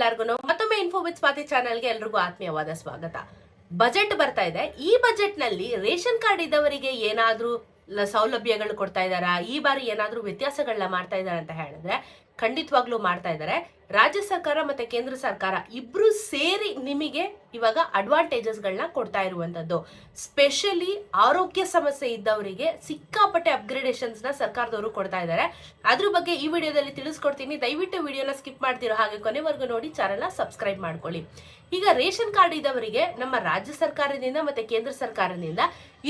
ಎಲ್ಲರಿಗೂ ಮತ್ತೊಮ್ಮೆ info with Swati ಚಾನಲ್ಗೆ ಎಲ್ರಿಗೂ ಆತ್ಮೀಯವಾದ ಸ್ವಾಗತ. ಬಜೆಟ್ ಬರ್ತಾ ಇದೆ. ಈ ಬಜೆಟ್ನಲ್ಲಿ ರೇಷನ್ ಕಾರ್ಡ್ ಇದ್ದವರಿಗೆ ಏನಾದ್ರೂ ಸೌಲಭ್ಯಗಳು ಕೊಡ್ತಾ ಇದ್ದಾರಾ? ಈ ಬಾರಿ ಏನಾದ್ರೂ ವ್ಯತ್ಯಾಸಗಳನ್ನ ಮಾಡ್ತಾ ಇದಾರೆ ಅಂತ ಹೇಳಿದ್ರೆ ಖಂಡಿತವಾಗ್ಲೂ ಮಾಡ್ತಾ ಇದ್ದಾರೆ. ರಾಜ್ಯ ಸರ್ಕಾರ ಮತ್ತೆ ಕೇಂದ್ರ ಸರ್ಕಾರ ಇಬ್ರು ಸೇರಿ ನಿಮಗೆ ಇವಾಗ ಅಡ್ವಾಂಟೇಜಸ್ ಗಳನ್ನ ಕೊಡ್ತಾ ಇರುವಂತದ್ದು. ಸ್ಪೆಷಲಿ ಆರೋಗ್ಯ ಸಮಸ್ಯೆ ಇದ್ದವರಿಗೆ ಸಿಕ್ಕಾಪಟ್ಟೆ ಅಪ್ಗ್ರೇಡೇಷನ್ಸ್ನ ಸರ್ಕಾರದವರು ಕೊಡ್ತಾ ಇದ್ದಾರೆ. ಅದ್ರ ಬಗ್ಗೆ ಈ ವಿಡಿಯೋದಲ್ಲಿ ತಿಳಿಸ್ಕೊಡ್ತೀನಿ. ದಯವಿಟ್ಟು ವಿಡಿಯೋನ ಸ್ಕಿಪ್ ಮಾಡ್ತಿರೋ ಹಾಗೆ ಕೊನೆವರೆಗೂ ನೋಡಿ ಚಾನಲ್ನ ಸಬ್ಸ್ಕ್ರೈಬ್ ಮಾಡ್ಕೊಳ್ಳಿ. ಈಗ ರೇಷನ್ ಕಾರ್ಡ್ ಇದ್ದವರಿಗೆ ನಮ್ಮ ರಾಜ್ಯ ಸರ್ಕಾರದಿಂದ ಮತ್ತೆ ಕೇಂದ್ರ ಸರ್ಕಾರದಿಂದ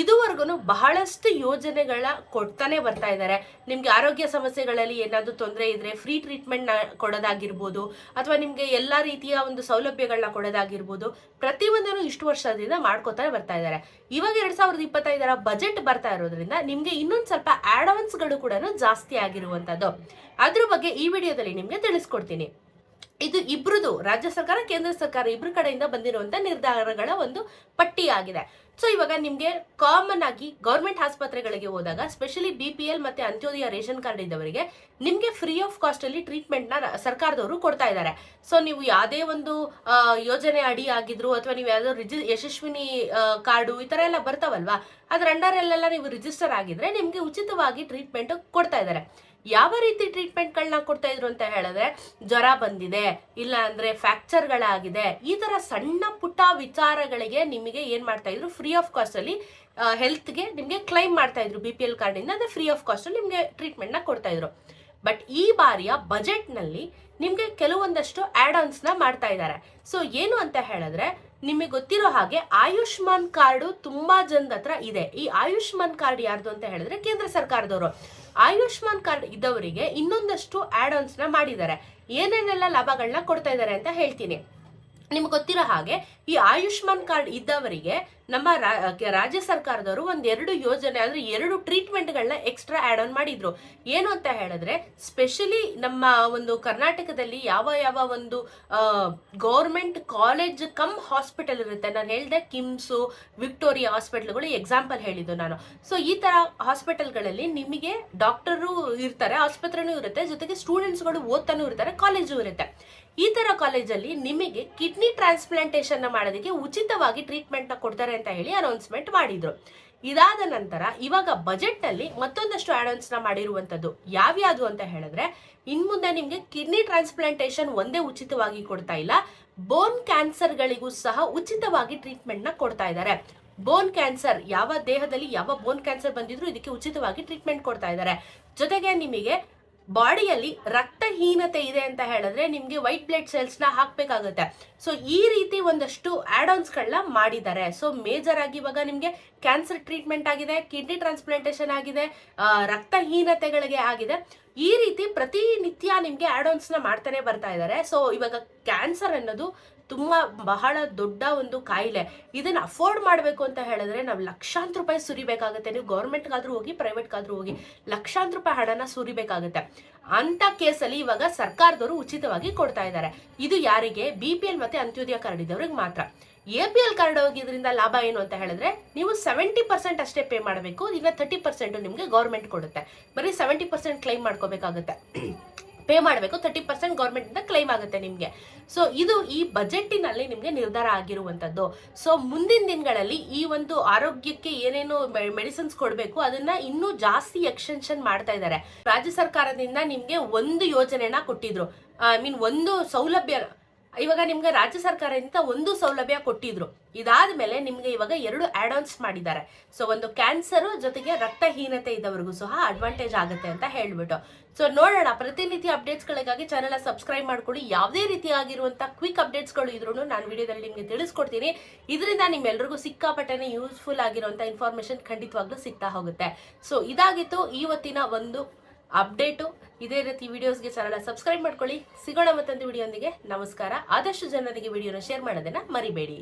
ಇದುವರೆಗೂ ಬಹಳಷ್ಟು ಯೋಜನೆಗಳ ಕೊಡ್ತಾನೆ ಬರ್ತಾ ಇದ್ದಾರೆ. ನಿಮಗೆ ಆರೋಗ್ಯ ಸಮಸ್ಯೆಗಳಲ್ಲಿ ಏನಾದರೂ ತೊಂದರೆ ಇದ್ರೆ ಫ್ರೀ ಟ್ರೀಟ್ಮೆಂಟ್ನ ಕೊಡೋದಾಗಿರ್ಬೋದು, ಅಥವಾ ನಿಮಗೆ ಎಲ್ಲಾ ರೀತಿಯ ಒಂದು ಸೌಲಭ್ಯಗಳನ್ನ ಕೊಡೋದಾಗಿರ್ಬೋದು ಪ್ರತಿಯೊಂದನ್ನು ಇಷ್ಟು ವರ್ಷದಿಂದ ಮಾಡ್ಕೋತಾನೆ ಬರ್ತಾ ಇದ್ದಾರೆ. ಇವಾಗ ಎರಡ್ ಸಾವಿರದ ಇಪ್ಪತ್ತೈದರ ಬಜೆಟ್ ಬರ್ತಾ ಇರೋದ್ರಿಂದ ನಿಮ್ಗೆ ಇನ್ನೊಂದು ಸ್ವಲ್ಪ ಆಡ್ ಆನ್ಸ್ಗಳು ಕೂಡ ಜಾಸ್ತಿ ಆಗಿರುವಂತದ್ದು. ಅದ್ರ ಬಗ್ಗೆ ಈ ವಿಡಿಯೋದಲ್ಲಿ ನಿಮ್ಗೆ ತಿಳಿಸ್ಕೊಡ್ತೀನಿ. ಇದು ಇಬ್ರದು ರಾಜ್ಯ ಸರ್ಕಾರ, ಕೇಂದ್ರ ಸರ್ಕಾರ ಇಬ್ರ ಕಡೆಯಿಂದ ಬಂದಿರುವಂಥ ನಿರ್ಧಾರಗಳ ಒಂದು ಪಟ್ಟಿಯಾಗಿದೆ. ಸೊ ಇವಾಗ ನಿಮಗೆ ಕಾಮನ್ ಆಗಿ ಗೌರ್ಮೆಂಟ್ ಆಸ್ಪತ್ರೆಗಳಿಗೆ ಹೋದಾಗ ಸ್ಪೆಷಲಿ ಬಿ ಪಿ ಎಲ್ ಮತ್ತೆ ಅಂತ್ಯೋದಯ ರೇಷನ್ ಕಾರ್ಡ್ ಇದ್ದವರಿಗೆ ನಿಮಗೆ ಫ್ರೀ ಆಫ್ ಕಾಸ್ಟ್ ಅಲ್ಲಿ ಟ್ರೀಟ್ಮೆಂಟ್ನ ಸರ್ಕಾರದವರು ಕೊಡ್ತಾ ಇದ್ದಾರೆ. ಸೊ ನೀವು ಯಾವುದೇ ಒಂದು ಯೋಜನೆ ಅಡಿ ಆಗಿದ್ರು ಅಥವಾ ನೀವು ಯಾವ್ದೋ ರಿಜಿ, ಯಶಸ್ವಿನಿ ಕಾರ್ಡು ಈ ಥರ ಎಲ್ಲ ಬರ್ತಾವಲ್ವಾ, ಅದ್ರ ಅಂಡರಲ್ಲೆಲ್ಲ ನೀವು ರಿಜಿಸ್ಟರ್ ಆಗಿದ್ರೆ ನಿಮಗೆ ಉಚಿತವಾಗಿ ಟ್ರೀಟ್ಮೆಂಟ್ ಕೊಡ್ತಾ ಇದ್ದಾರೆ. ಯಾವ ರೀತಿ ಟ್ರೀಟ್ಮೆಂಟ್ಗಳನ್ನ ಕೊಡ್ತಾ ಇದ್ರು ಅಂತ ಹೇಳಿದ್ರೆ ಜ್ವರ ಬಂದಿದೆ ಇಲ್ಲ ಅಂದ್ರೆ ಫ್ರಾಕ್ಚರ್ಗಳಾಗಿದೆ ಈ ತರ ಸಣ್ಣ ಪುಟ್ಟ ವಿಚಾರಗಳಿಗೆ ನಿಮಗೆ ಏನ್ ಮಾಡ್ತಾ ಇದ್ರು ಫ್ರೀ ಆಫ್ ಕಾಸ್ಟ್ ಅಲ್ಲಿ ಹೆಲ್ತ್ಗೆ ನಿಮಗೆ ಕ್ಲೈಮ್ ಮಾಡ್ತಾ ಇದ್ರು ಬಿ ಪಿ ಎಲ್ ಕಾರ್ಡ್ ಅದೇ ಫ್ರೀ ಆಫ್ ಕಾಸ್ಟ್ ಅಲ್ಲಿ ನಿಮಗೆ ಟ್ರೀಟ್ಮೆಂಟ್ನ ಕೊಡ್ತಾ ಇದ್ರು. ಬಟ್ ಈ ಬಾರಿಯ ಬಜೆಟ್ನಲ್ಲಿ ನಿಮ್ಗೆ ಕೆಲವೊಂದಷ್ಟು ಆಡ್ ಆನ್ಸ್ನ ಮಾಡ್ತಾ ಇದ್ದಾರೆ. ಸೊ ಏನು ಅಂತ ಹೇಳಿದ್ರೆ ನಿಮಗೆ ಗೊತ್ತಿರೋ ಹಾಗೆ ಆಯುಷ್ಮಾನ್ ಕಾರ್ಡು ತುಂಬಾ ಜನದ ಹತ್ರ ಇದೆ. ಈ ಆಯುಷ್ಮಾನ್ ಕಾರ್ಡ್ ಯಾರ್ದು ಅಂತ ಹೇಳಿದ್ರೆ ಕೇಂದ್ರ ಸರ್ಕಾರದವರು. ಆಯುಷ್ಮಾನ್ ಕಾರ್ಡ್ ಇದ್ದವರಿಗೆ ಇನ್ನೊಂದಷ್ಟು ಆಡ್ ಆನ್ಸ್ನ ಮಾಡಿದ್ದಾರೆ. ಏನೇನೆಲ್ಲ ಲಾಭಗಳನ್ನ ಕೊಡ್ತಾ ಇದ್ದಾರೆ ಅಂತ ಹೇಳ್ತೀನಿ. ನಿಮ್ಗೆ ಗೊತ್ತಿರೋ ಹಾಗೆ ಈ ಆಯುಷ್ಮಾನ್ ಕಾರ್ಡ್ ಇದ್ದವರಿಗೆ ನಮ್ಮ ರಾಜ್ಯ ಸರ್ಕಾರದವರು ಒಂದೆರಡು ಯೋಜನೆ, ಅಂದ್ರೆ ಎರಡು ಟ್ರೀಟ್ಮೆಂಟ್ಗಳನ್ನ ಎಕ್ಸ್ಟ್ರಾ ಆಡ್ ಆನ್ ಮಾಡಿದ್ರು. ಏನು ಅಂತ ಹೇಳಿದ್ರೆ ಸ್ಪೆಷಲಿ ನಮ್ಮ ಒಂದು ಕರ್ನಾಟಕದಲ್ಲಿ ಯಾವ ಯಾವ ಒಂದು ಗೌರ್ಮೆಂಟ್ ಕಾಲೇಜ್ ಕಮ್ ಹಾಸ್ಪಿಟಲ್ ಇರುತ್ತೆ. ನಾನು ಹೇಳ್ದೆ ಕಿಮ್ಸು, ವಿಕ್ಟೋರಿಯಾ ಹಾಸ್ಪಿಟಲ್ಗಳು ಎಕ್ಸಾಂಪಲ್ ಹೇಳಿದ್ದು ನಾನು. ಸೊ ಈ ತರ ಹಾಸ್ಪಿಟಲ್ಗಳಲ್ಲಿ ನಿಮಗೆ ಡಾಕ್ಟರು ಇರ್ತಾರೆ, ಆಸ್ಪತ್ರೆನೂ ಇರುತ್ತೆ, ಜೊತೆಗೆ ಸ್ಟೂಡೆಂಟ್ಸ್ಗಳು ಓದ್ತಾನೂ ಇರ್ತಾರೆ ಕಾಲೇಜು ಇರುತ್ತೆ. ಈ ತರ ಕಾಲೇಜಲ್ಲಿ ನಿಮಗೆ ಕಿಡ್ನಿ ಟ್ರಾನ್ಸ್ಪ್ಲಾಂಟೇಶನ್ ಮಾಡೋದಕ್ಕೆ ಉಚಿತವಾಗಿ ಟ್ರೀಟ್ಮೆಂಟ್ನ ಕೊಡ್ತಾರೆ ಅಂತ ಹೇಳಿ ಅನೌನ್ಸ್ಮೆಂಟ್ ಮಾಡಿದ್ರು. ಇದಾದ ನಂತರ ಇವಾಗ ಬಜೆಟ್ ಅಲ್ಲಿ ಮತ್ತೊಂದಷ್ಟು ಆಡನ್ಸ್ನ ಮಾಡಿರುವಂತದ್ದು ಯಾವ್ಯಾವುದು ಅಂತ ಹೇಳಿದ್ರೆ, ಇನ್ ಮುಂದೆ ನಿಮ್ಗೆ ಕಿಡ್ನಿ ಟ್ರಾನ್ಸ್ಪ್ಲಾಂಟೇಶನ್ ಒಂದೇ ಉಚಿತವಾಗಿ ಕೊಡ್ತಾ ಇಲ್ಲ ಬೋನ್ ಕ್ಯಾನ್ಸರ್ಗಳಿಗೂ ಸಹ ಉಚಿತವಾಗಿ ಟ್ರೀಟ್ಮೆಂಟ್ನ ಕೊಡ್ತಾ ಇದ್ದಾರೆ. ಬೋನ್ ಕ್ಯಾನ್ಸರ್ ಯಾವ ದೇಹದಲ್ಲಿ ಯಾವ ಬೋನ್ ಕ್ಯಾನ್ಸರ್ ಬಂದಿದ್ರು ಇದಕ್ಕೆ ಉಚಿತವಾಗಿ ಟ್ರೀಟ್ಮೆಂಟ್ ಕೊಡ್ತಾ ಇದ್ದಾರೆ. ಜೊತೆಗೆ ನಿಮಗೆ ಬಾಡಿಯಲ್ಲಿ ರಕ್ತಹೀನತೆ ಇದೆ ಅಂತ ಹೇಳಿದ್ರೆ ನಿಮಗೆ ವೈಟ್ ಬ್ಲಡ್ ಸೆಲ್ಸ್ನ ಹಾಕಬೇಕಾಗುತ್ತೆ. ಸೊ ಈ ರೀತಿ ಒಂದಷ್ಟು ಆಡ್ ಗಳನ್ನ ಮಾಡಿದ್ದಾರೆ. ಸೊ ಮೇಜರ್ ಆಗಿ ಇವಾಗ ನಿಮಗೆ ಕ್ಯಾನ್ಸರ್ ಟ್ರೀಟ್ಮೆಂಟ್ ಆಗಿದೆ ಕಿಡ್ನಿ ಟ್ರಾನ್ಸ್ಪ್ಲಾಂಟೇಶನ್ ಆಗಿದೆ ರಕ್ತಹೀನತೆಗಳಿಗೆ ಆಗಿದೆ. ಈ ರೀತಿ ಪ್ರತಿನಿತ್ಯ ನಿಮಗೆ ಆಡ್ನ ಮಾಡ್ತಾನೆ ಬರ್ತಾ ಇದ್ದಾರೆ. ಸೊ ಇವಾಗ ಕ್ಯಾನ್ಸರ್ ಅನ್ನೋದು ತುಂಬಾ ಬಹಳ ದೊಡ್ಡ ಒಂದು ಕಾಯಿಲೆ. ಇದನ್ನ ಅಫೋರ್ಡ್ ಮಾಡಬೇಕು ಅಂತ ಹೇಳಿದ್ರೆ ನಾವು ಲಕ್ಷಾಂತರ ರೂಪಾಯಿ ಸುರಿಬೇಕಾಗುತ್ತೆ. ನೀವು ಗೌರ್ಮೆಂಟ್ಗಾದ್ರೂ ಹೋಗಿ, ಪ್ರೈವೇಟ್ಗಾದ್ರೂ ಹೋಗಿ ಲಕ್ಷಾಂತರ ರೂಪಾಯಿ ಹಣನ ಸುರಿಬೇಕಾಗುತ್ತೆ. ಅಂತ ಕೇಸಲ್ಲಿ ಇವಾಗ ಸರ್ಕಾರದವರು ಉಚಿತವಾಗಿ ಕೊಡ್ತಾ ಇದ್ದಾರೆ. ಇದು ಯಾರಿಗೆ? ಬಿ ಪಿ ಎಲ್ ಮತ್ತೆ ಅಂತ್ಯೋದಯ ಕಾರ್ಡ್ ಇದ್ದವ್ರಿಗೆ ಮಾತ್ರ. ಎ ಪಿ ಎಲ್ ಕಾರ್ಡ್ ಹೋಗಿದ್ರಿಂದ ಲಾಭ ಏನು ಅಂತ ಹೇಳಿದ್ರೆ ನೀವು ಸೆವೆಂಟಿ ಪರ್ಸೆಂಟ್ ಅಷ್ಟೇ ಪೇ ಮಾಡಬೇಕು ಇನ್ನ ತರ್ಟಿ ಪರ್ಸೆಂಟ್ ನಿಮಗೆ ಗೌರ್ಮೆಂಟ್ ಕೊಡುತ್ತೆ. ಬರೀ ಸೆವೆಂಟಿ ಪರ್ಸೆಂಟ್ ಕ್ಲೈಮ್ ಮಾಡ್ಕೋಬೇಕಾಗುತ್ತೆ. ಪೇ ಮಾಡಬೇಕು ತರ್ಟಿ ಪರ್ಸೆಂಟ್ ಗೌರ್ಮೆಂಟ್ ಇಂದ ಕ್ಲೈಮ್ ಆಗುತ್ತೆ ನಿಮಗೆ. ಸೊ ಇದು ಈ ಬಜೆಟ್ಟಿನಲ್ಲಿ ನಿಮಗೆ ನಿರ್ಧಾರ ಆಗಿರುವಂತದ್ದು. ಸೊ ಮುಂದಿನ ದಿನಗಳಲ್ಲಿ ಈ ಒಂದು ಆರೋಗ್ಯಕ್ಕೆ ಏನೇನು ಮೆಡಿಸಿನ್ಸ್ ಕೊಡಬೇಕು, ಅದನ್ನ ಇನ್ನೂ ಜಾಸ್ತಿ ಎಕ್ಸ್ಟೆನ್ಷನ್ ಮಾಡ್ತಾ ಇದ್ದಾರೆ. ರಾಜ್ಯ ಸರ್ಕಾರದಿಂದ ನಿಮಗೆ ಒಂದು ಯೋಜನೆನ ಕೊಟ್ಟಿದ್ರು. ಐ ಮೀನ್ ಒಂದು ಸೌಲಭ್ಯ ಇವಾಗ ನಿಮ್ಗೆ ರಾಜ್ಯ ಸರ್ಕಾರದಿಂದ ಒಂದು ಸೌಲಭ್ಯ ಕೊಟ್ಟಿದ್ರು. ಇದಾದ ಮೇಲೆ ನಿಮ್ಗೆ ಇವಾಗ ಎರಡು ಆಡ್ ಮಾಡಿದ್ದಾರೆ. ಸೊ ಒಂದು ಕ್ಯಾನ್ಸರ್ ಜೊತೆಗೆ ರಕ್ತಹೀನತೆ ಇದ್ದವರಿಗೂ ಸಹ ಅಡ್ವಾಂಟೇಜ್ ಆಗುತ್ತೆ ಅಂತ ಹೇಳ್ಬಿಟ್ಟು. ಸೊ ನೋಡೋಣ. ಪ್ರತಿನಿತ್ಯ ಅಪ್ಡೇಟ್ಸ್ಗಳಿಗಾಗಿ ಚಾನಲ್ ಸಬ್ಸ್ಕ್ರೈಬ್ ಮಾಡ್ಕೊಳ್ಳಿ. ಯಾವುದೇ ರೀತಿಯಾಗಿರುವಂತ ಕ್ವಿಕ್ ಅಪ್ಡೇಟ್ಸ್ಗಳು ಇದ್ರೂ ನಾನು ವಿಡಿಯೋದಲ್ಲಿ ನಿಮಗೆ ತಿಳಿಸ್ಕೊಡ್ತೀನಿ. ಇದರಿಂದ ನಿಮ್ಮೆಲ್ರಿಗೂ ಸಿಕ್ಕಾಪಟ್ಟೆನೆ ಯೂಸ್ಫುಲ್ ಆಗಿರುವಂತ ಇನ್ಫಾರ್ಮೇಶನ್ ಖಂಡಿತವಾಗ್ಲೂ ಸಿಗ್ತಾ ಹೋಗುತ್ತೆ. ಸೊ ಇದಾಗಿತ್ತು ಇವತ್ತಿನ ಒಂದು ಅಪ್ಡೇಟು. ಇದೇ ರೀತಿ ವಿಡಿಯೋಸ್ಗೆ ಚಾನಲ್ ಸಬ್ಸ್ಕ್ರೈಬ್ ಮಾಡ್ಕೊಳ್ಳಿ. ಸಿಗೋಣ ಮತ್ತೊಂದು ವಿಡಿಯೋಂದಿಗೆ ನಮಸ್ಕಾರ. ಆದಷ್ಟು ಜನರಿಗೆ ವಿಡಿಯೋನ ಶೇರ್ ಮಾಡೋದನ್ನ ಮರಿಬೇಡಿ.